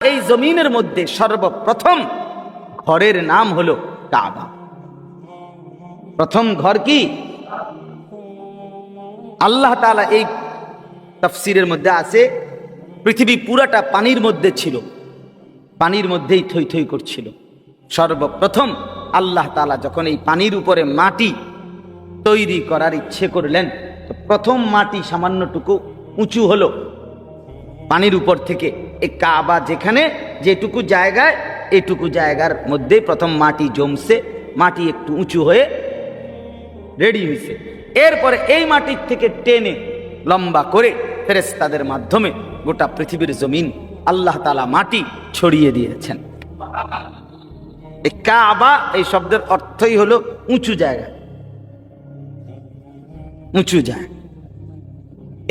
এই জমিনের মধ্যে সর্বপ্রথম ঘরের নাম হলো কাবা। প্রথম ঘর কি? আল্লাহ তাআলা এই তফসিরের মধ্যে আছে, পৃথিবী পুরাটা পানির মধ্যে ছিল, পানির মধ্যেই থই থই করছিল। সর্বপ্রথম আল্লাহ তাআলা যখন এই পানির উপরে মাটি তৈরি করার ইচ্ছে করলেন, তো প্রথম মাটি সামান্যটুকু উঁচু হলো, পানির উপর থেকে এই কাবা যেখানে যেটুকু জায়গায় এটুকু জায়গার মধ্যে প্রথম মাটি জমছে, মাটি একটু উঁচু হয়ে রেডি হয়েছে এরপরে এই মাটির থেকে টেনে লম্বা করে ফেরেস্তাদের মাধ্যমে গোটা পৃথিবীর জমিন আল্লাহ তালা মাটি ছড়িয়ে দিয়েছেন। এই কাবা এই শব্দের অর্থই হলো উঁচু জায়গা। উঁচু জায়গা।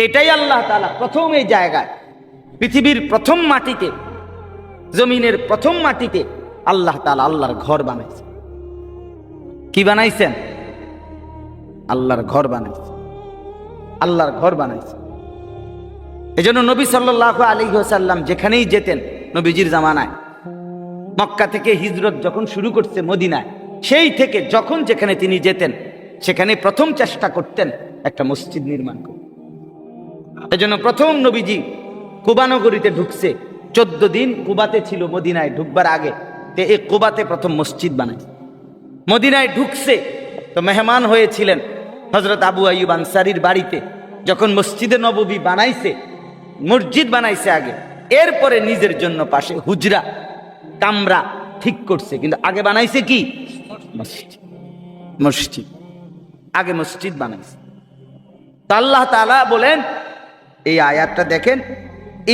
এটাই আল্লাহ তালা প্রথম এই জায়গায় পৃথিবীর প্রথম মাটিতে, জমিনের প্রথম মাটিতে আল্লাহ তালা আল্লাহর ঘর বানাইছে। কি বানাইছেন? আল্লাহর ঘর বানাইছে। আল্লাহর ঘর বানাইছে। এই জন্য নবী সাল্লাহ আলী সাল্লাম যেখানেই যেতেন নবীজির জামানায়, মক্কা থেকে হিজরত যখন শুরু করছে মদিনায়, সেই থেকে যখন যেখানে তিনি যেতেন, সেখানে প্রথম চেষ্টা করতেন একটা মসজিদ নির্মাণ করতে এই জন্য প্রথম নবীজি কুবানগরীতে ঢুকছে। চোদ্দ দিন কুবাতে ছিল মদিনায় ঢুকবার আগে। তে এই কুবাতে প্রথম মসজিদ বানাইছে মদিনায় ঢুকছে তো মেহমান হয়েছিলেন হজরত আবু আইব আনসারির বাড়িতে। যখন মসজিদে নববী বানাইছে, মসজিদ বানাইছে আগে। এরপরে নিজের জন্য পাশে হুজরা, কামরা ঠিক করছে। কিন্তু আগে বানাইছে কি? মসজিদ। মসজিদ। আগে মসজিদ বানাইছে। আল্লাহ তাআলা বলেন, এই আয়াতটা দেখেন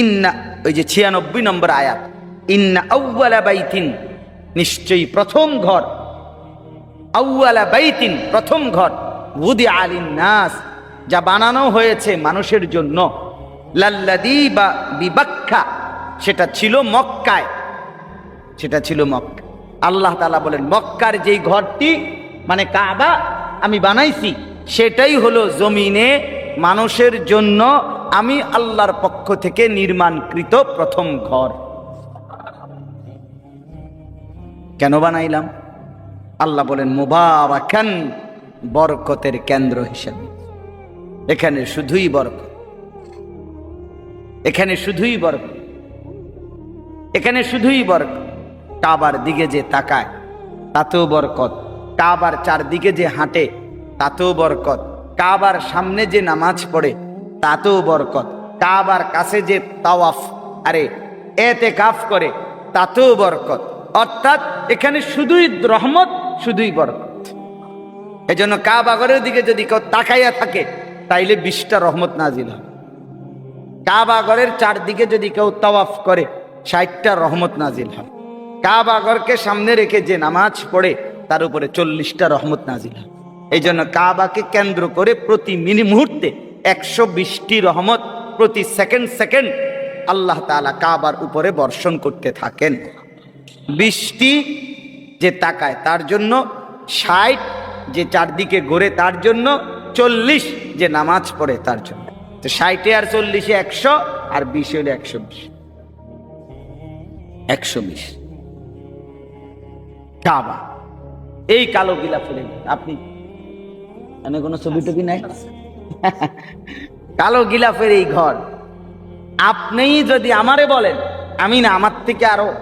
ইন্না, ওই যে ছিয়ানব্বই নম্বর আয়াত, ইন্না আউ্বালা বাইতিন, নিশ্চয়ই প্রথম ঘর। আউ্বালা বাইতিন, প্রথম ঘর। বুদি আলিন নাস, যা বানানো হয়েছে মানুষের জন্য। লাল্লাদি বা বিবাক্ষা সেটা ছিল মক্কায়। সেটা ছিল মক্কা। আল্লাহ তালা বলেন, মক্কার যেই ঘরটি মানে কাবা, আমি বানাইছি, সেটাই হলো জমিনে মানুষের জন্য আমি আল্লাহর পক্ষ থেকে নির্মাণকৃত প্রথম ঘর। কেন বানাইলাম? আল্লাহ বলেন, মুবারাকান বরকতের কেন্দ্র হিসাবে। এখানে শুধুই বরকত। এখানে শুধুই বরকত। এখানে শুধুই বরকত। কাবার দিকে যে তাকায়, তাতেও বরকত। কাবার চারদিকে যে হাঁটে, তাতেও বরকত। কাবার সামনে যে নামাজ পড়ে তাতেও বরকত। কাবার কাছে যে তাওয়াফ, আরে, এতে কাফ করে, তাতেও বরকত। অর্থাৎ এখানে শুধুই রহমত, শুধুই বরকত। এই জন্য কাবাগরের দিকে যদি কেউ তাকাইয়া থাকে, তাইলে বিশটা রহমত নাজিল হয় কাবাগরের চারদিকে যদি কেউ তাওয়াফ করে, ষাটটা রহমত নাজিল হয় কাবাগরকে সামনে রেখে যে নামাজ পড়ে, তার উপরে চল্লিশটা রহমত নাজিল হয় এই জন্য কাবাকে কেন্দ্র করে প্রতি মিনি মুহূর্তে একশো বিশটি রহমত প্রতি সেকেন্ড সেকেন্ড আল্লাহ তালা কাবার উপরে বর্ষণ করতে থাকেন। বৃষ্টি যে তাকায় তার জন্য, ষাট যে চারদিকে ঘোরে তার জন্য, চল্লিশ যে নামাজ পড়ে তার জন্য। তো ষাটে আর চল্লিশে একশো, আর বিশে হলে একশো বিশ। একশো বিশ। কাবা। এই কালো গিলা ফেলে আপনি এনে কোনো ছবি টবি নাই? কালো গিলাফের এই ঘর। আপনিই যদি আমারে বলেন, আমি না, আমার থেকে আরও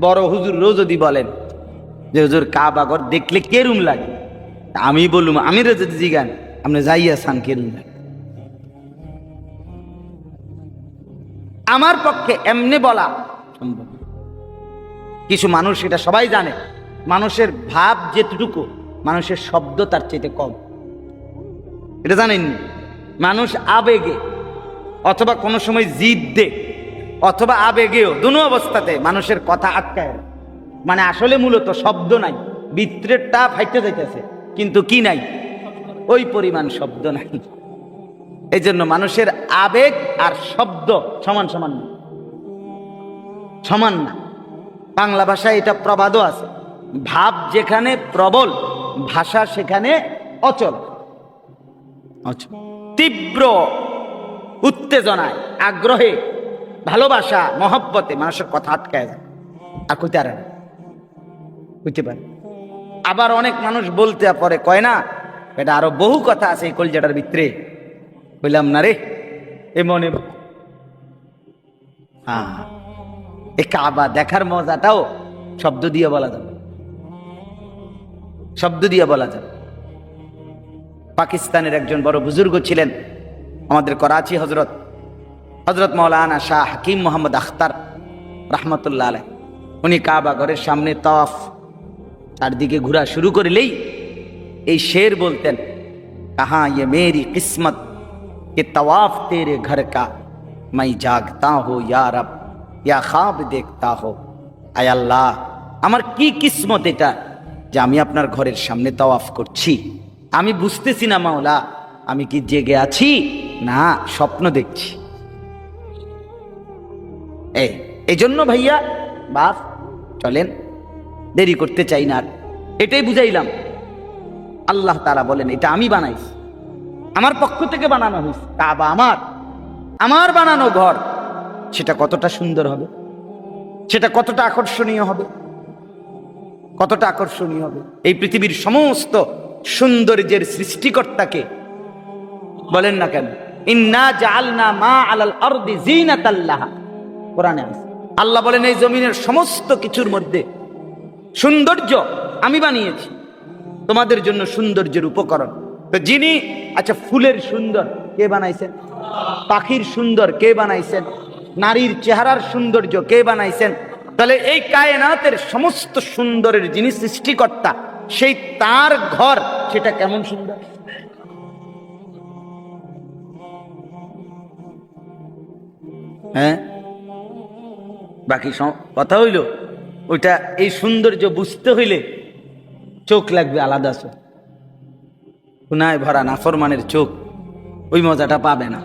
বড় হুজুরও যদি বলেন যে, হুজুর, কাবা ঘর দেখলে কেরুম লাগে? আমি বলুম আমি যদি জিগান, আপনি যাইয়া সান কেরুম লাগে? আমার পক্ষে এমনি বলা সম্ভব কিছু মানুষ এটা সবাই জানে, মানুষের ভাব যেটুকু, মানুষের শব্দ তার চাইতে কম। এটা জানেননি? মানুষ আবেগে, অথবা কোনো সময় জিদ দে অথবা আবেগেও দুনো অবস্থাতে মানুষের কথা আটকায় মানে আসলে মূলত শব্দ নাই বিত্রেরটা ফাইটে যাইতেছে, কিন্তু কি নাই? ওই পরিমাণ শব্দ নাই। এই জন্য মানুষের আবেগ আর শব্দ সমান সমান না। সমান না। বাংলা ভাষায় এটা প্রবাদও আছে। ভাব যেখানে প্রবল, ভাষা সেখানে অচল। অচল তীব্র উত্তেজনায়, আগ্রহে, ভালোবাসা, মহব্বতে মানুষের কথা আটকায় যায়। আর কইতে না। কইতে পারে। আবার অনেক মানুষ বলতে পরে, কয় না, এটা আরও বহু কথা আছে এই কলজাটার ভিতরে। বললাম না রে, এ মনে হ্যাঁ। এই কাবা দেখার মজাটাও শব্দ দিয়ে বলা যাবে। শব্দ দিয়ে বলা যাবে। পাকিস্তানের একজন বড় বুজুর্গ ছিলেন, আমাদের করাচি হজরত হজরত মৌলানা শাহ হাকিম মোহাম্মদ আখতার রহমতুল্লাহ আলাই উনি কাবা ঘরের সামনে তফ চারদিকে ঘোরা শুরু করলেই এই শের বলতেন, কাহা ইয়ে মেরি কিসমত কে তওয়াফ তেরে ঘর কা? মাই জাগতা হো ইয়া রব, ইয়া খাব দেখতা হো। আয় আল্লাহ, আমার কি কিসমত এটা যে আমি আপনার ঘরের সামনে তওয়াফ করছি? আমি বুঝতেছি না মাওলা, আমি কি জেগে আছি না স্বপ্ন দেখছি। এই এই জন্য ভাইয়া বাপ চলেন। দেরি করতে চাই না আর। এটাই বুঝাইলাম। আল্লাহ তারা বলেন, এটা আমি বানাইছি। আমার পক্ষ থেকে বানানো হয়েছে। কাবা আমার। আমার বানানো ঘর। সেটা কতটা সুন্দর হবে? সেটা কতটা আকর্ষণীয় হবে? কতটা আকর্ষণীয় হবে? এই পৃথিবীর সমস্ত সৌন্দর্যের সৃষ্টিকর্তাকে। বলেন না কেন? ইন্না জাআলনা মা আলাল আরদি জিনাতাল্লাহ কোরআনে আল্লাহ বলেন, এই জমিনের সমস্ত কিছুর মধ্যে সৌন্দর্য আমি বানিয়েছি। তোমাদের জন্য সৌন্দর্যের উপকরণ। তো যিনি আচ্ছা ফুলের সুন্দর কে বানাইছেন? পাখির সুন্দর কে বানাইছেন? নারীর চেহারার সৌন্দর্য কে বানাইছেন? তাহলে এই কায়নাতের সমস্ত সুন্দরের যিনি সৃষ্টিকর্তা সেই তার ঘর, সেটা কেমন সুন্দর? হ্যাঁ? বাকি কথা হইল? ওইটা এই সৌন্দর্য বুঝতে হইলে চোখ লাগবে আলাদা চোখ গুনায় ভরা নাফরমানের চোখ, ওই মজাটা পাবে না।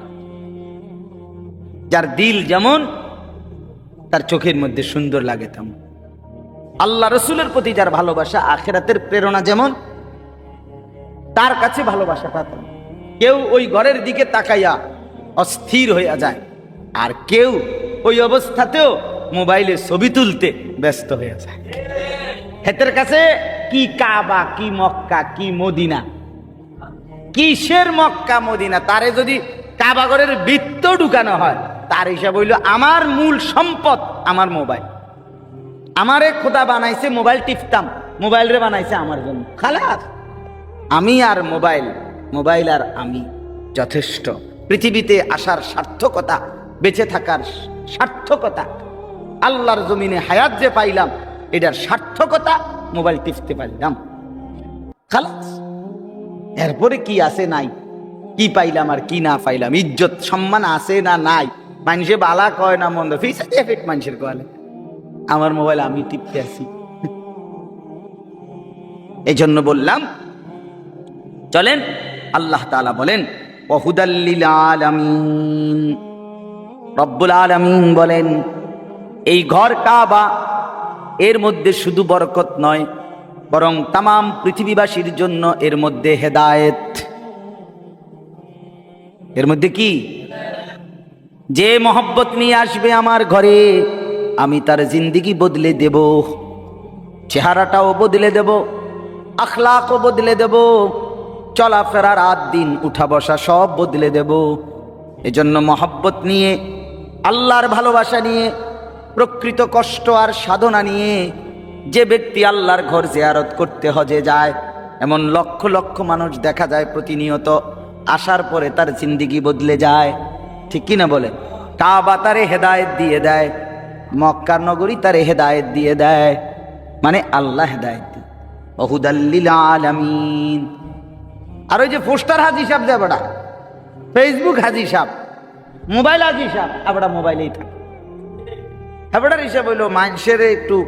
যার দিল যেমন, তার চোখের মধ্যে সুন্দর লাগে তেমন। আল্লাহ রসুলের প্রতি যার ভালোবাসা, আখেরাতের প্রেরণা যেমন, তার কাছে ভালোবাসাটা তেমন কেউ ওই ঘরের দিকে তাকাইয়া অস্থির হইয়া যায়, আর কেউ ওই অবস্থাতেও মোবাইলে ছবি তুলতে ব্যস্ত হয়ে যায়। হেতের কাছে কি কাবা, কি মক্কা, কি মদিনা? কিসের মক্কা, মদিনা? তারে যদি কাবাগরের বৃত্ত ঢুকানো হয়, তার হিসাব হইল আমার মূল সম্পদ, আমার মোবাইল। আমারে খোদা বানাইছে মোবাইল টিপতাম। মোবাইল রে বানাইছে আমার জন্য। খালাস আমি আর মোবাইল মোবাইল আর আমি যথেষ্ট। পৃথিবীতে আসার সার্থকতা, বেঁচে থাকার সার্থকতা, আল্লাহর জমিনে হায়াত যে পাইলাম, এটার সার্থকতা মোবাইল টিপতে পারলাম। খালাস এরপরে কি আছে নাই? কি পাইলাম আর কি না পাইলাম? ইজ্জত সম্মান আছে না নাই? মানুষে বালা কয় না মন্দ? ফিস মানুষের কয়লে। আমার মোবাইল আমি টিপতে আছি। এই জন্য বললাম, চলেন, আল্লাহ তালা বলেন ওহুদাল্লিল আলামিন। রব্বুল আলামিন বলেন, এই ঘর কাবা এর মধ্যে শুধু বরকত নয়, বরং তাম পৃথিবীবাসীর জন্য এর মধ্যে হেদায়েত। এর মধ্যে কি? যে মহব্বত নিয়ে আসবে আমার ঘরে আমি তার জিন্দিগি বদলে দেব। চেহারাটাও বদলে দেব। আখলাকও বদলে দেব। চলাফেরার রাত দিন, উঠা বসা সব বদলে দেব। এজন্য মহব্বত নিয়ে, আল্লাহর ভালোবাসা নিয়ে, প্রকৃত কষ্ট আর সাধনা নিয়ে যে ব্যক্তি আল্লাহর ঘর জেয়ারত করতে হজে যায়, এমন লক্ষ লক্ষ মানুষ দেখা যায় প্রতিনিয়ত, আসার পরে তার জিন্দিগি বদলে যায়। ঠিক কিনা বলে? কাবা তারে হেদায়েত দিয়ে দেয়। মক্কার নগরী তারে হেদায়েত দিয়ে দেয়। মানে আল্লাহ হেদায়েত দিয়ে। অহুদাল্লিল আর ওই যে পোস্টার হাজি সাহেব যায় বেটা ফেসবুক হাজি সাহেব, মোবাইল হাজি সাহেব আবড়া মোবাইলেই থাকে। হ্যাঁ হিসাব হইল মানুষের একটু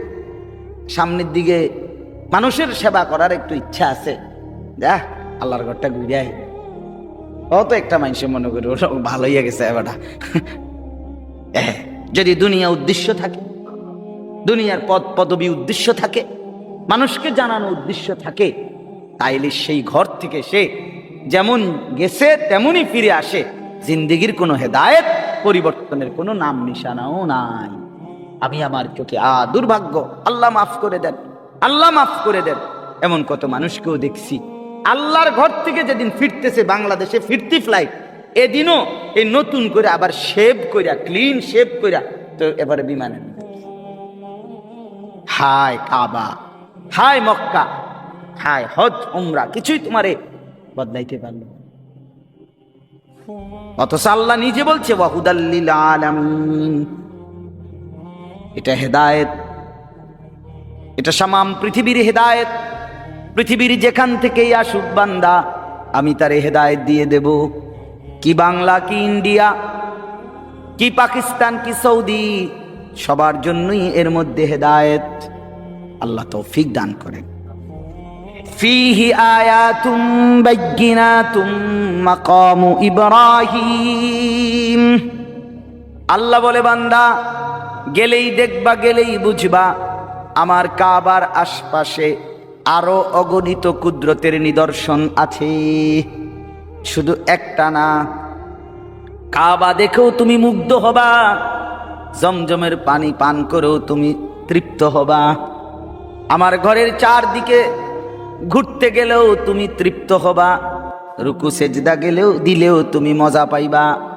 সামনের দিকে, মানুষের সেবা করার একটু ইচ্ছা আছে। যা, আল্লাহর ঘরটা ঘুরে আই অত একটা মানুষে মনে করি ওটা ভালো গেছে এবারটা যদি দুনিয়া উদ্দেশ্য থাকে, দুনিয়ার পদ পদবি উদ্দেশ্য থাকে, মানুষকে জানানো উদ্দেশ্য থাকে, তাইলে সেই ঘর থেকে সে যেমন গেছে, তেমনই ফিরে আসে। জিন্দিগির কোনো হেদায়েত, পরিবর্তনের কোনো নাম নিশানাও নাই। আমি আমার চোখে আ দুর্ভাগ্য, আল্লাহ মাফ করে দেন, আল্লাহ মাফ করে দেন। এমন কত মানুষকেও দেখছি, আল্লাহর ঘর থেকে যেদিন ফিরতেছে বাংলাদেশে, ফিরতি ফ্লাইট এদিনও এই নতুন করে আবার শেভ কইরা ক্লিন শেভ কইরা তো এবারে বিমানে হায় কাবা, হায় মক্কা, হায় হজ, উমরা, কিছুই তোমারে বদলাইতে পারল। অথচ আল্লাহ নিজে বলছে ওয়াহুদাল্লিল আলামিন। এটা হেদায়েত। এটা সামাম পৃথিবীর হেদায়েত। পৃথিবীর যেখান থেকেই আসুক বান্দা, আমি তার হেদায়েত দিয়ে দেব। কি বাংলা, কি ইন্ডিয়া, কি পাকিস্তান, কি সৌদি, সবার জন্যই এর মধ্যে হেদায়েত। আল্লাহ তো তৌফিক দান করেন। ফিহি আয়াতুম বাইয়িনাতুম মাকামু ইব্রাহিম। আল্লাহ বলে, বান্দা, গেলেই দেখবা, গেলেই বুঝবা, আমার কাবার আশপাশে আরও অগণিত কুদরতের নিদর্শন আছে। শুধু একটা না। কাবা দেখেও তুমি মুগ্ধ হবা। জমজমের পানি পান করেও তুমি তৃপ্ত হবা। আমার ঘরের চারদিকে ঘুরতে গেলেও তুমি তৃপ্ত হবা। রুকু সেজদা গেলেও দিলেও তুমি মজা পাইবা।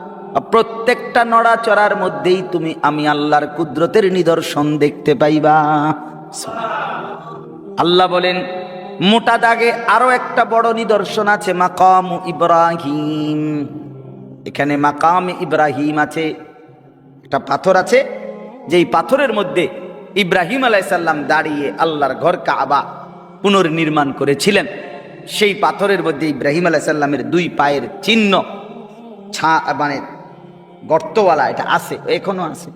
প্রত্যেকটা নড়াচড়ার মধ্যেই তুমি আমি আল্লাহর কুদরতের নিদর্শন দেখতে পাইবা। আল্লাহ বলেন মোটা দাগে আরও একটা বড় নিদর্শন আছে, মাকাম ইব্রাহিম। এখানে মাকাম ইব্রাহিম আছে, একটা পাথর আছে, যেই পাথরের মধ্যে ইব্রাহিম আলাইসাল্লাম দাঁড়িয়ে আল্লাহর ঘর কাবা পুনর্নির্মাণ করেছিলেন। সেই পাথরের মধ্যে ইব্রাহিম আলাইসাল্লামের দুই পায়ের চিহ্ন, ছা মানে গর্তওয়ালা, এটা আছে, এখনও আছে।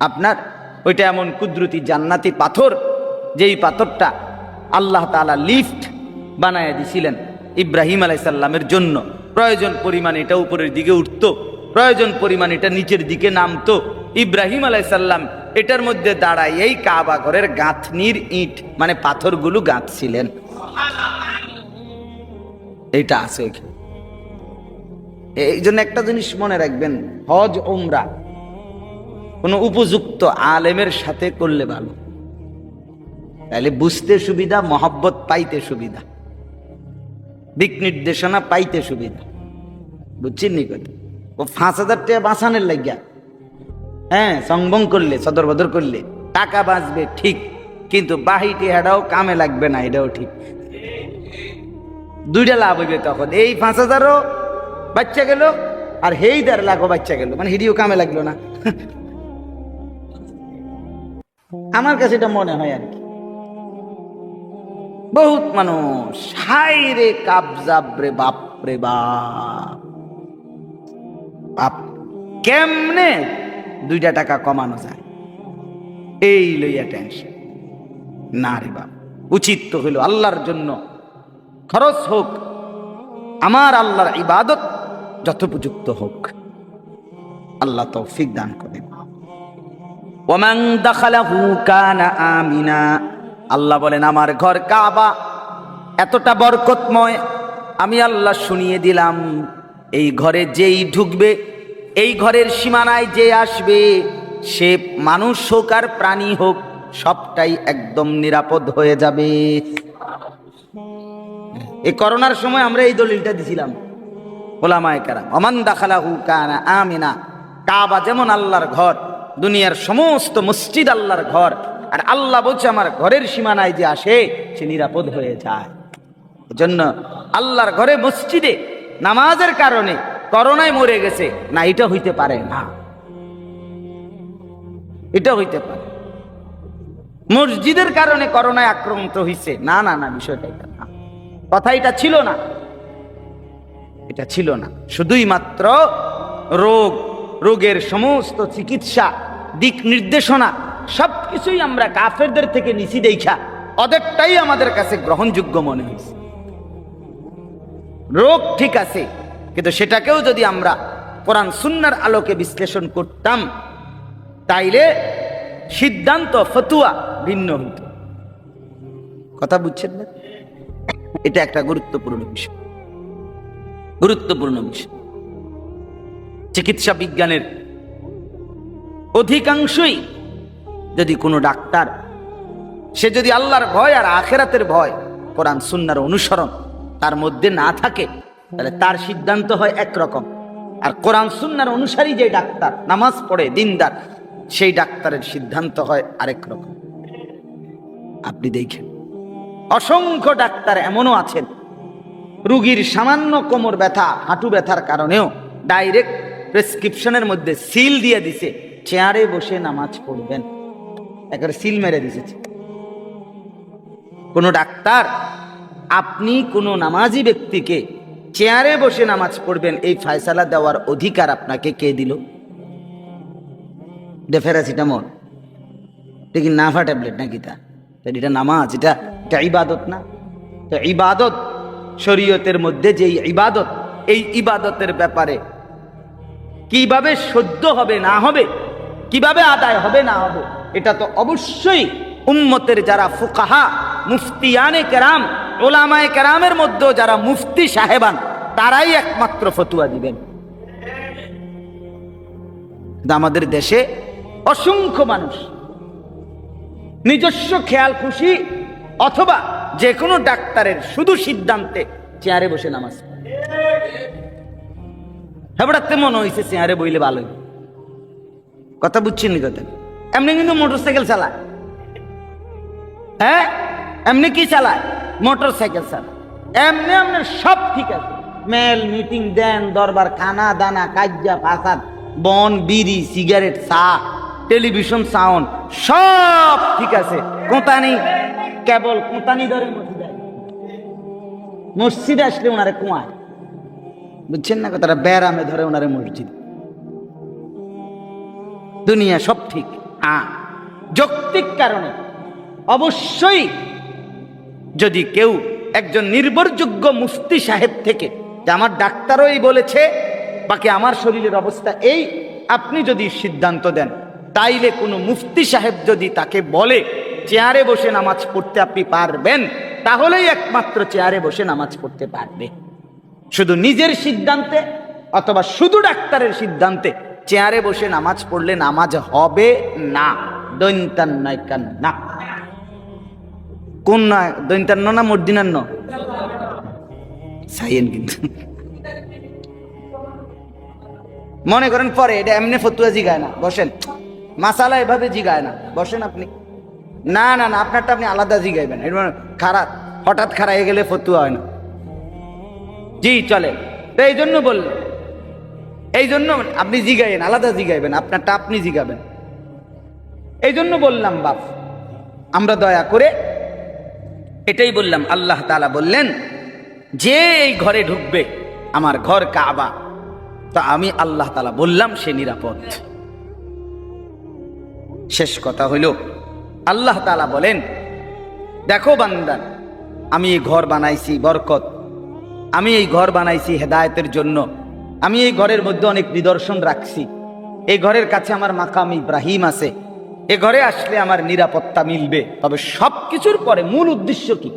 আপনার, ওইটা এমন কুদরতি জান্নাতি পাথর, যেই পাথরটা আল্লাহ তাআলা লিফট বানায় দিছিলেন ইব্রাহিম আলাইসাল্লামের জন্য। প্রয়োজন পরিমাণ এটা উপরের দিকে উঠতো, প্রয়োজন পরিমাণ এটা নিচের দিকে নামতো। ইব্রাহিম আলাইসাল্লাম এটার মধ্যে দাঁড়ায় এই কাবা ঘরের গাঁথনির ইট মানে পাথরগুলো গাঁথছিলেন। এটা আছে এখানে। এই জন্য একটা জিনিস মনে রাখবেন, হজ ওমরা কোনো উপযুক্ত আলেমের সাথে করলে ভালো। তাহলে বুঝতে সুবিধা, মহব্বত পাইতে সুবিধা। দিক নির্দেশনা পাইতে সুবিধা। বুঝছেন নি কথা? ও পাঁচ হাজার টাকা বাঁচানোর লাগিয়া হ্যাঁ সংবং করলে সদর বদর করলে, টাকা বাঁচবে ঠিক, কিন্তু বাহিটি হেডাও কামে লাগবে না, এটাও ঠিক। দুইটা লাভ হইবে তখন। এই পাঁচ হাজারও বাচ্চা গেল, আর হেই দেড় লাখও বাচ্চা গেল মানে হিডিও কামে লাগল না। আমার কাছে এটা মনে হয় আর কি। বহুত মানুষ। হাই রে কাবজাব রে, বাপ রে বাপ। কেমনে দুইটা টাকা কমানো যায়? এই লইয়া টেনশন না রে বাপ, উচিত তো হইল আল্লাহর জন্য। খরচ হোক, আমার আল্লাহর ইবাদত যথোপযুক্ত হোক। আল্লাহ তৌফিক দান করেন। ওমান দাখালাহু কানা আমিনা। আল্লাহ বলেন, আমার ঘর কাবা এতটা বরকতময়, আমি আল্লাহ শুনিয়ে দিলাম। এই ঘরে যেই ঢুকবে, এই ঘরের সীমানায় যে আসবে, সে মানুষ হোক আর প্রাণী হোক, সবটাই একদম নিরাপদ হয়ে যাবে। এই করোনার সময় আমরা এই দলিলটা দিছিলাম, ওলামায় কারাম। অমান দাখালাহু কানা আমিনা। কাবা যেমন আল্লাহর ঘর, দুনিয়ার সমস্ত মসজিদ আল্লাহর ঘর আর আল্লাহ বলছে, আমার ঘরের সীমানায় যে আসে, সে নিরাপদ হয়ে যায়। এজন্য আল্লাহর ঘরে মসজিদে নামাজের কারণে করোনায় মরে গেছে। না, এটা হইতে পারে না। এটা হইতে পারে। মসজিদের কারণে করোনায় আক্রান্ত হইছে। না না না, বিষয়টা এটা না। কথা এটা ছিল না। এটা ছিল না। শুধুই মাত্র রোগ, রোগের সমস্ত চিকিৎসা, দিক নির্দেশনা সবকিছুই আমরা কাফেরদের থেকে নিচি দেখা ওদেরটাই আমাদের কাছে গ্রহণযোগ্য মনে হয়েছে রোগ ঠিক আছে, কিন্তু সেটাকেও যদি আমরা কোরআন সুন্নার আলোকে বিশ্লেষণ করতাম, তাইলে সিদ্ধান্ত, ফতুয়া ভিন্ন হইত। কথা বুঝছেন না? এটা একটা গুরুত্বপূর্ণ বিষয়। গুরুত্বপূর্ণ বিষয়। চিকিৎসা বিজ্ঞানের অধিকাংশই যদি কোনো ডাক্তার, সে যদি আল্লাহর ভয় আর আখেরাতের ভয়, কোরআন সুন্নার অনুসরণ তার মধ্যে না থাকে, তাহলে তার সিদ্ধান্ত হয় একরকম। আর কোরআন সুন্নার অনুসারী যে ডাক্তার, নামাজ পড়ে, দিনদার, সেই ডাক্তারের সিদ্ধান্ত হয় আরেক রকম। আপনি দেখেন, অসংখ্য ডাক্তার এমনও আছেন, রুগীর সামান্য কোমর ব্যথা, হাঁটু ব্যথার কারণেও ডাইরেক্ট প্রেসক্রিপশনের মধ্যে সিল দিয়ে দিছে, চেয়ারে বসে নামাজ পড়বেন। একেবারে সিল মেরে দিয়েছে। কোনো ডাক্তার, আপনি কোনো নামাজি ব্যক্তিকে চেয়ারে বসে নামাজ পড়বেন, এই ফায়সালা দেওয়ার অধিকার আপনাকে কে দিল? এটা ফেরাসিটামল এটা কি নাফা ট্যাবলেট নাকি তা? এটা নামাজ, এটা এটা ইবাদত না? তো ইবাদত শরীয়তের মধ্যে যেই ইবাদত, এই ইবাদতের ব্যাপারে কীভাবে সহ্য হবে না হবে, কীভাবে আদায় হবে না হবে এটা তো অবশ্যই উম্মতের যারা ফুকাহা, মুফতিয়ানে কেরাম ওলামায় কেরামের মধ্যেও যারা মুফতি সাহেবান, তারাই একমাত্র ফতুয়া দিবেন আমাদের দেশে অসংখ্য মানুষ নিজস্ব খেয়াল খুশি অথবা যে কোনো ডাক্তারের শুধু সিদ্ধান্তে চেয়ারে বসে নামাজ। হেবড়াতে মনে হয়েছে চেয়ারে বইলে ভালো হইবে। কথা বুঝছেন কথা এমনি কিন্তু মোটর সাইকেল চালায়। হ্যাঁ? এমনি কি চালায়? মোটর সাইকেল চালায়। এমনি আপনার সব ঠিক আছে। মেল, মিটিং, দেন, দরবার, খানা, দানা কাজ্যা ফাসাদ, বন, বিড়ি, সিগারেট, চা, টেলিভিশন, সাউন্ড, সব ঠিক আছে। কোঁতানি, কেবল কোঁতানি ধরে মসজিদে মসজিদে আসলে ওনারে কুয়ায়। বুঝছেন না কথাটা? ব্যারামে ধরে ওনারে মসজিদ। দুনিয়া সব ঠিক। হ্যাঁ যৌক্তিক কারণে। অবশ্যই যদি কেউ একজন নির্ভরযোগ্য মুফতি সাহেব থেকে যে আমার ডাক্তারও এই বলেছে, বাকি আমার শরীরের অবস্থা এই, আপনি যদি সিদ্ধান্ত দেন, তাইলে কোনো মুফতি সাহেব যদি তাকে বলে, চেয়ারে বসে নামাজ পড়তে আপনি পারবেন, তাহলেই একমাত্র চেয়ারে বসে নামাজ পড়তে পারবে। শুধু নিজের সিদ্ধান্তে অথবা শুধু ডাক্তারের সিদ্ধান্তে চেয়ারে বসে নামাজ পড়লে নামাজ হবে না। না। কোন না দৈন্তান্ন না মর্দিনান্ন? সাইয়েন কিন্তু। মনে করেন পরে, এটা এমনি ফতুয়া জিগায় না। বসেন। মাসালা এভাবে জিগায় না। বসেন আপনি। না না না, আপনারটা আপনি আলাদা জিগাইবেন। এটা মানে খারাপ। হঠাৎ খারাপ হয়ে গেলে ফতুয়া হয় না। জি চলে এই জন্য বললেন এই জন্য আপনি জিগাইবেন আলাদা জিগাইবেন, আপনারটা আপনি জিগাবেন। এই জন্য বললাম, বাপ, আমরা দয়া করে এটাই বললাম, আল্লাহ তালা বললেন, যে এই ঘরে ঢুকবে আমার ঘর কাবা, তা আমি আল্লাহ তাআলা বললাম, সে নিরাপদ। শেষ কথা হইল, আল্লাহ তাআলা বলেন, দেখো বান্দান আমি এই ঘর বানাইছি বরকত, আমি এই ঘর বানাইছি হেদায়তের জন্য। আমি এই ঘরের মধ্যে অনেক নিদর্শন রাখছি। এই ঘরের কাছে আমার মাকাম ইব্রাহিম আছে। এ ঘরে আসলে আমার নিরাপত্তা মিলবে। তবে সব কিছুর পরে মূল উদ্দেশ্য কি?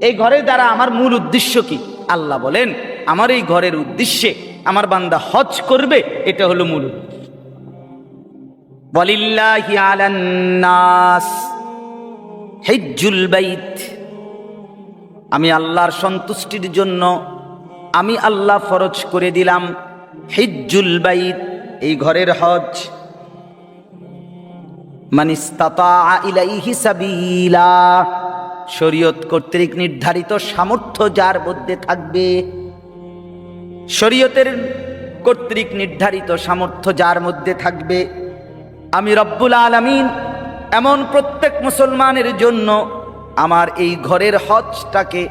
এই ঘরের দ্বারা আমার মূল উদ্দেশ্য কি? আল্লাহ বলেন, আমার এই ঘরের উদ্দেশ্যে আমার বান্দা হজ করবে, এটা হলো মূল আমি আল্লাহর সন্তুষ্টির জন্য আমি আল্লাহ ফরজ করে দিলাম। হিজ্জুল বাইত, এই ঘরের হজ। সাবিলা, শরীয়ত কর্তৃক নির্ধারিত সামর্থ্য যার মধ্যে থাকবে। শরীয়তের কর্তৃক নির্ধারিত সামর্থ্য যার মধ্যে থাকবে। আমি রব্বুল আলামিন এমন প্রত্যেক মুসলমানের জন্য আমার এই ঘরের হজটাকে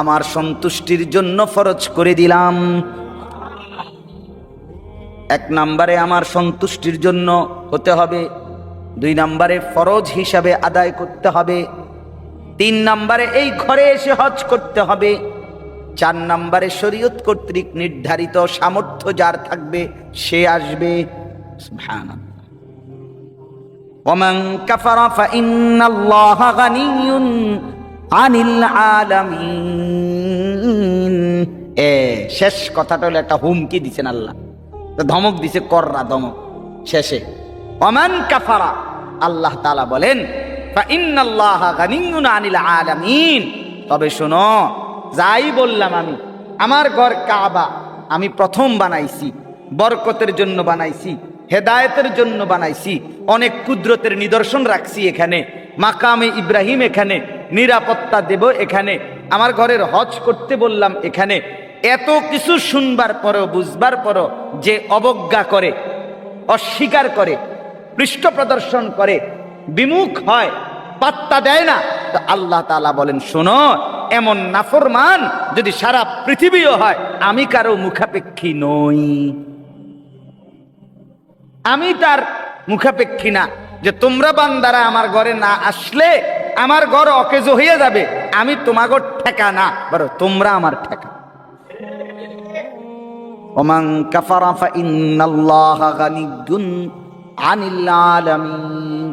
আমার সন্তুষ্টির জন্য ফরজ করে দিলাম। এক নম্বরে আমার সন্তুষ্টির জন্য হতে হবে, দুই নম্বরে ফরজ হিসাবে আদায় করতে হবে, তিন নম্বরে এই ঘরে এসে হজ করতে হবে, চার নম্বরে শরীয়ত কর্তৃক নির্ধারিত সামর্থ্য যার থাকবে সে আসবে। ওমান কাফারা ফা ইন্নাল্লাহা আনিল আলামিন। এ, শেষ কথাটা হলো একটা হুমকি দিছেন আল্লাহ। ধমক দিছে কররা ধমক, শেষে। অমান কাফারা, আল্লাহ তালা বলেন আনিল আলামিন। তবে শোনো, যাই বললাম আমি, আমার ঘর কাবা, আমি প্রথম বানাইছি, বরকতের জন্য বানাইছি, হেদায়তের জন্য বানাইছি, অনেক কুদরতের নিদর্শন রাখছি এখানে। মাকামে ইব্রাহিম এখানে, নিরাপত্তা দেব এখানে, আমার ঘরের হজ করতে বললাম এখানে। এত কিছু শুনবার পরও, বুঝবার পরও যে অবজ্ঞা করে, অস্বীকার করে, পৃষ্ঠ প্রদর্শন করে, বিমুখ হয়, পাত্তা দেয় না। তো আল্লাহ তাআলা বলেন, শোনো, এমন নাফরমান যদি সারা পৃথিবীও হয়, আমি কারও মুখাপেক্ষী নই। আমি তার মুখাপেক্ষী না। যে তোমরা বান্দারা আমার ঘরে না আসলে আমার ঘর অকেজ হয়ে যাবে, আমি তোমাগর ঠেকা না বড় তোমরা আমার ঠেকা। ওমান কাফারা ফা ইন্নাল্লাহা গানিয়্যুন আনিল আলামিন।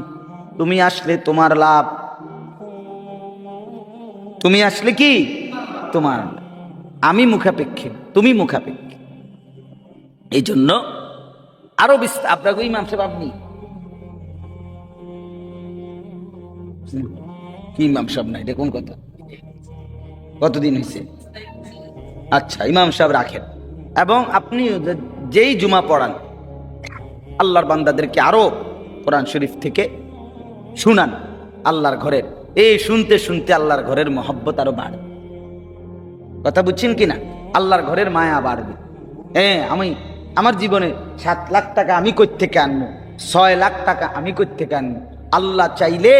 তুমি আসলে তোমার লাভ। তুমি আসলে কি? তোমার আমি মুখাপেক্ষী, তুমি মুখাপেক্ষী। এই জন্য আরও বিস্তার আপনাকে ইমাম সাহেব আপনি কি ইমাম সাহেব নাই এটা কোন কথা? কতদিন হয়েছে আচ্ছা ইমাম সাহেব রাখেন। এবং আপনি যেই জুমা পড়ান, আল্লাহর বান্দাদেরকে আরও কোরআন শরীফ থেকে শুনান, আল্লাহর ঘরের। এই শুনতে শুনতে আল্লাহর ঘরের মহব্বত আরও বাড়বে কথা বুঝছেন কি না আল্লাহর ঘরের মায়া বাড়বে। হ্যাঁ আমি আমার জীবনে সাত লাখ টাকা আমি থেকে আনব ছয় লাখ টাকা আমি থেকে আনব আল্লাহ চাইলে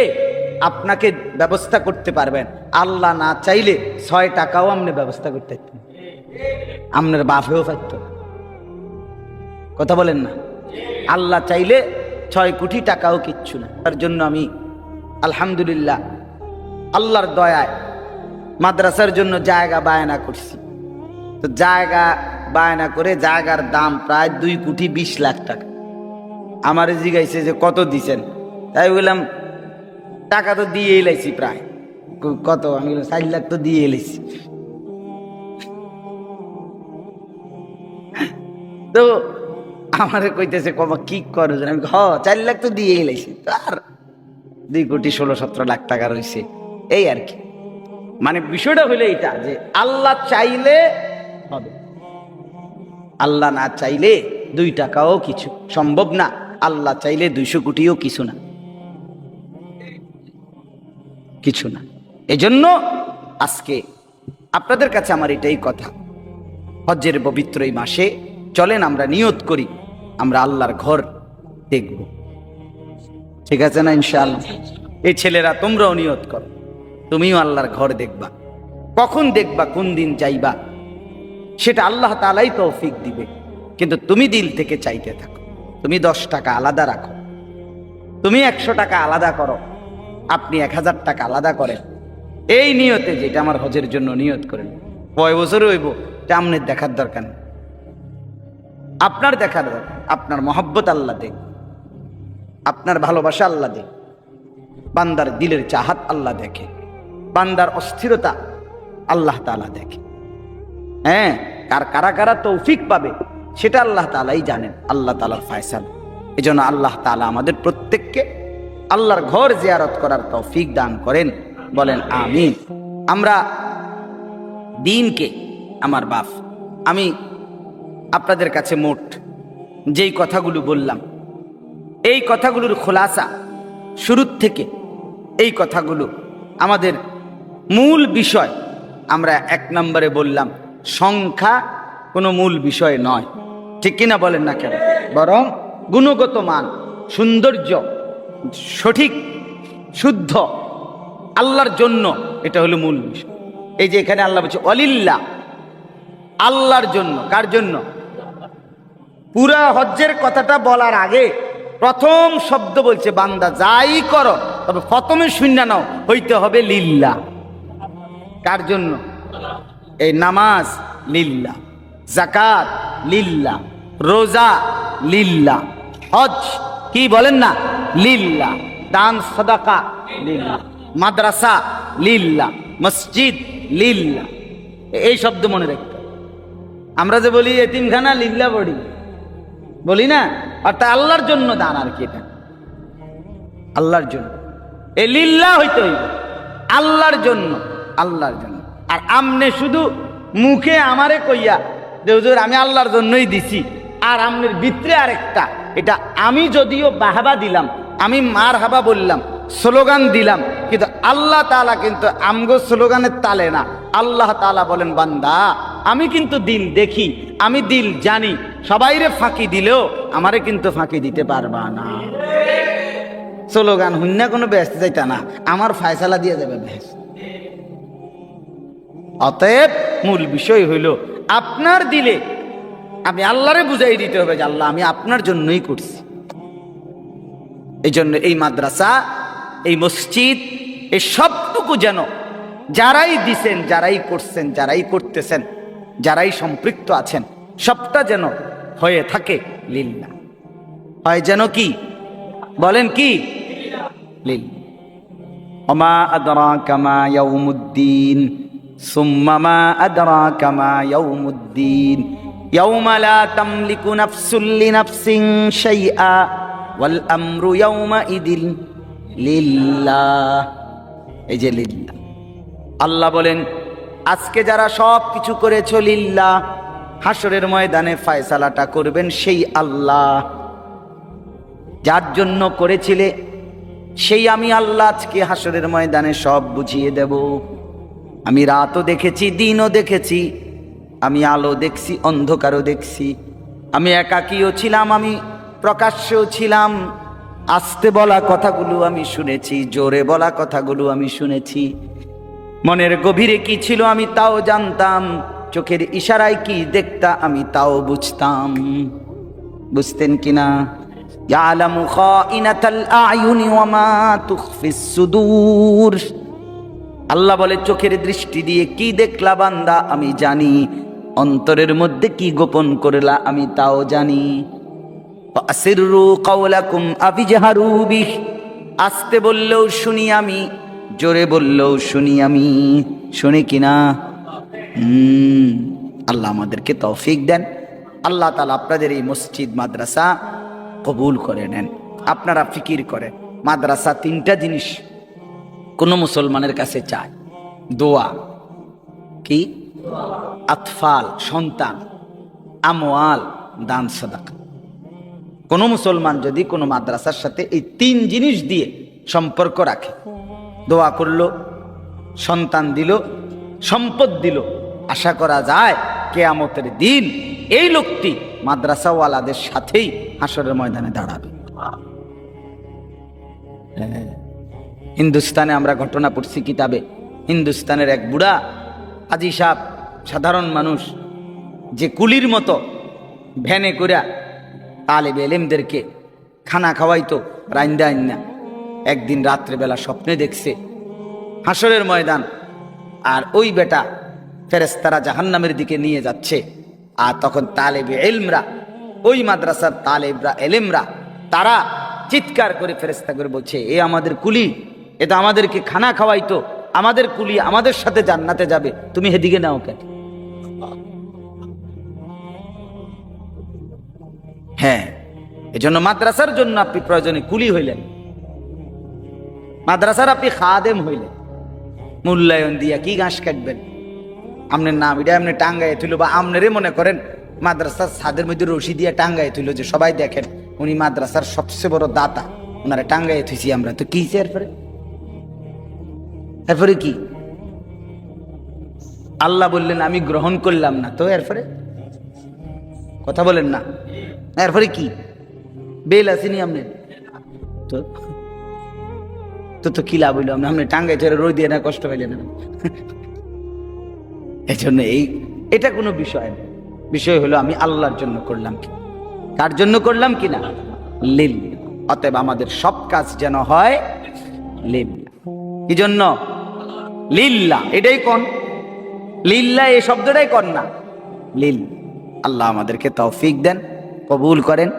আপনাকে ব্যবস্থা করতে পারবেন। আল্লাহ না চাইলে ছয় টাকাও আপনি ব্যবস্থা করতে আপনার বাপেও পারত। কথা বলেন না? আল্লাহ চাইলে ছয় কোটি টাকাও কিচ্ছু না। তার জন্য আমি আলহামদুলিল্লাহ আল্লাহর দয়ায় মাদ্রাসার জন্য জায়গা বায়না করছি। তো জায়গা বায়না করে জায়গার দাম প্রায় দুই কোটি বিশ লাখ টাকা। আমার জিগাইছে যে কত দিছেন? তাই বললাম টাকা তো দিয়ে এলাইছি প্রায়। কত? আমি ষাট লাখ তো দিয়ে এলাইছি। তো আমারে কইতেছে, কবা, কি করো? আমি হ, চার লাখ তো দিয়ে এলাইছি। আর দুই কোটি ষোলো সতেরো লাখ টাকা রয়েছে এই আর কি। মানে বিষয়টা হলো এটা যে, আল্লাহ চাইলে হবে। আল্লাহ না চাইলে দুই টাকাও কিছু সম্ভব না। আল্লাহ চাইলে দুইশো কোটিও কিছু না। কিছু না। এজন্য আজকে আপনাদের কাছে আমার এটাই কথা। হজ্জের পবিত্র এই মাসে চলেন আমরা নিয়ত করি, আমরা আল্লাহর ঘর দেখব। ঠিক আছে না ইনশাআল্লাহ? এই ছেলেরা, তোমরাও নিয়ত করো। তুমিও আল্লাহর ঘর দেখবা। কখন দেখবা, কোন দিন যাইবা, সেটা আল্লাহ তালাই তৌফিক দিবে। কিন্তু তুমি দিল থেকে চাইতে থাকো। তুমি দশ টাকা আলাদা রাখো। তুমি একশো টাকা আলাদা করো। আপনি এক হাজার টাকা আলাদা করেন। এই নিয়তে যেটা আমার হজের জন্য নিয়ত করেন। কয় বছর হইব, এটা আপনার দেখার দরকার আপনার দেখার দরকার, আপনার মহব্বত আল্লাহ দেখ। আপনার ভালোবাসা আল্লাহ দেখ। বান্দার দিলের চাহাত আল্লাহ দেখে। বান্দার অস্থিরতা আল্লাহ তালা দেখে। হ্যাঁ কার কারা কারা তৌফিক পাবে, সেটা আল্লাহ তালাই জানেন, আল্লাহ তালার ফায়সাল। এই জন্য আল্লাহ তালা আমাদের প্রত্যেককে আল্লাহর ঘর জিয়ারত করার তৌফিক দান করেন, বলেন আমিন। আমরা দিনকে আমার বাপ, আমি আপনাদের কাছে মোট যেই কথাগুলো বললাম, এই কথাগুলোর খোলাসা শুরুর থেকে এই কথাগুলো আমাদের মূল বিষয় আমরা এক নম্বরে বললাম, সংখ্যা কোনো মূল বিষয় নয়। ঠিক কিনা বলেন না কেন? বরং গুণগত মান, সৌন্দর্য সঠিক, শুদ্ধ, আল্লাহর জন্য এটা হলো মূল বিষয়। এই যে এখানে আল্লাহ বলছে, অলিল্লা, আল্লাহর জন্য, কার জন্য? পুরা হজ্জের কথাটা বলার আগে প্রথম শব্দ বলছে, বান্দা যাই করো, তবে প্রথমে শূন্য নাও, হইতে হবে লিল্লা। কার জন্য? এই নামাজ লিল্লা জাকাত লিল্লা, রোজা লিল্লা হজ কি বলেন না? লিল্লা। দান, সদাকা, লিল্লা। মাদ্রাসা, লিল্লা। মসজিদ, লিল্লা। এই শব্দ মনে রাখতে আমরা যে বলি এতিমখানা, লিল্লা বড়ি বলি না? অর্থাৎ আল্লাহর জন্য দান আর কি এটা? আল্লাহর জন্য। এ লিল্লা হইতে হইবে। আল্লাহর জন্য আল্লাহর জন্য। আর আমনে শুধু মুখে আমারে কইয়া, যে হুজুর, আমি আল্লাহর জন্যই দিছি। আর আমনের ভিতরে আরেকটা এটা আমি যদিও বাহাবা দিলাম, আমি মার হাবা বললাম, স্লোগান দিলাম, কিন্তু আল্লাহ তালা কিন্তু আমগো স্লোগানের তালে না। আল্লাহ তালা বলেন, বান্দা, আমি কিন্তু দিল দেখি, আমি দিল জানি, সবাইরে ফাঁকি দিলেও আমারে কিন্তু ফাঁকি দিতে পারবা না। স্লোগান হুন্না কোনো ব্যস্ত যাইতা না, আমার ফায়সালা দিয়ে যাবে ব্যাস অতএব মূল বিষয় হইল, আপনার দিলে আমি আল্লাহরে বুঝাই দিতে হবে যে আল্লাহ, আমি আপনার জন্যই করছি। এই জন্য এই মাদ্রাসা, এই মসজিদ, এই সবটুকু যেন যারাই দিছেন, যারাই করছেন, যারাই করতেছেন, যারাই সম্পৃক্ত আছেন, সবটা যেন হয়ে থাকে লীলা হয় যেন কি? বলেন কি? লীল অমা আদরা কামা ইয়াউমুদ্দিন সুম্মামা আদরা কামা ইয়াউমুদ্দিন। يوم الدين يوم لا تملك نفس لنفس شيئا والأمر يومئذ لله এই যে লিল্লাহ আল্লাহ বলেন আজকে যারা সব কিছু করেছ লিল্লাহ হাসরের ময়দানে ফায়সালাটা করবেন সেই আল্লাহ যার জন্য করেছিলে সেই আমি আল্লাহ আজকে হাসরের ময়দানে সব বুঝিয়ে দেব আমি রাতও দেখেছি দিনও দেখেছি আমি আলো দেখছি অন্ধকারও দেখছি আমি একাকীও ছিলাম আমি প্রকাশ্যেও ছিলাম আস্তে বলা কথাগুলো আমি শুনেছি জোরে বলা কথাগুলো আমি শুনেছি মনের গভীরে কি ছিল আমি তাও জানতাম চোখের ইশারায় কি দেখতা আমি তাও বুঝতাম বুঝতেন কিনা يعلم خائنة الأعين وما تخفي الصدور আল্লাহ বলে চোখের দৃষ্টি দিয়ে কি দেখলা বান্দা আমি জানি অন্তরের মধ্যে কি গোপন করলা আমি তাও জানি। আসতে বললেও শুনি আমি, জোরে বললেও শুনি আমি। শুনি কিনা আল্লাহ আমাদেরকে তৌফিক দেন। আল্লাহ তালা আপনাদের এই মসজিদ, মাদ্রাসা কবুল করে নেন। আপনারা ফিকির করেন। মাদ্রাসা তিনটা জিনিস কোনো মুসলমানের কাছে চায়। দোয়া। কি? আতফাল, সন্তান আমোয়াল দান, সদাকা কোনো মুসলমান যদি কোনো মাদ্রাসার সাথে এই তিন জিনিস দিয়ে সম্পর্ক রাখে, দোয়া করল, সন্তান দিল, সম্পদ দিল, আশা করা যায় কেয়ামতের দিন এই লোকটি মাদ্রাসাওয়ালাদের সাথেই হাসরের ময়দানে দাঁড়াবে হ্যাঁ। হিন্দুস্তানে আমরা ঘটনা পড়ছি কিতাবে, হিন্দুস্তানের এক বুড়া আজি সাহ সাধারণ মানুষ, যে কুলির মতো ভ্যানে করিয়া তালেব এলেমদেরকে খানা খাওয়াইতো, রাইন্দা আইনা একদিন রাত্রেবেলা স্বপ্নে দেখছে হাসরের ময়দান, আর ওই বেটা ফেরেস্তারা জাহান্নামের দিকে নিয়ে যাচ্ছে। আর তখন তালেবে এলমরা, ওই মাদ্রাসার তালেবরা, এলেমরা, তারা চিৎকার করে ফেরেস্তা করে বলছে, এ আমাদের কুলি, এ তো আমাদেরকে খানা খাওয়াইতো আমাদের কুলি আমাদের সাথে জান্নাতে যাবে। তুমি হেদিকে নাও কেন? হ্যাঁ এজন্য মাদ্রাসার জন্য আপনি প্রয়োজনে কুলি হইলেন। মাদ্রাসার আপনি খাদেম হইলেন। মূল্যায়ন দিয়া কি ঘাস কাটবেন? আপনার নাম, এটা আপনি টাঙ্গায় তুলো বা আপনারে মনে করেন, মাদ্রাসার ছাদের মধ্যে রশি দিয়ে টাঙ্গায় তুলো যে সবাই দেখেন, উনি মাদ্রাসার সবচেয়ে বড় দাতা ওনারা টাঙ্গায় থুইছি আমরা। তো কি এরপরে? এরপরে কি? আল্লাহ বললেন, আমি গ্রহণ করলাম না। তো এরপরে? কথা বলেন না। এরপরে কি? বেল আসেনি আপনি তো? তো তো কি লাভ হইল? আপনি টাঙ্গাই ধরে রই দিয়ে না কষ্ট পাইলেন এই জন্য এই, এটা কোনো বিষয় না। বিষয় হলো, আমি আল্লাহর জন্য করলাম কি? কার জন্য করলাম কি না? লিল। অতএব আমাদের সব কাজ যেন হয় লিল। কি জন্য? লিল্লা, এটাই কন? লিল্লা এই শব্দটাই কন না? লিল। আল্লাহ আমাদেরকে তৌফিক দেন, কবুল করেন।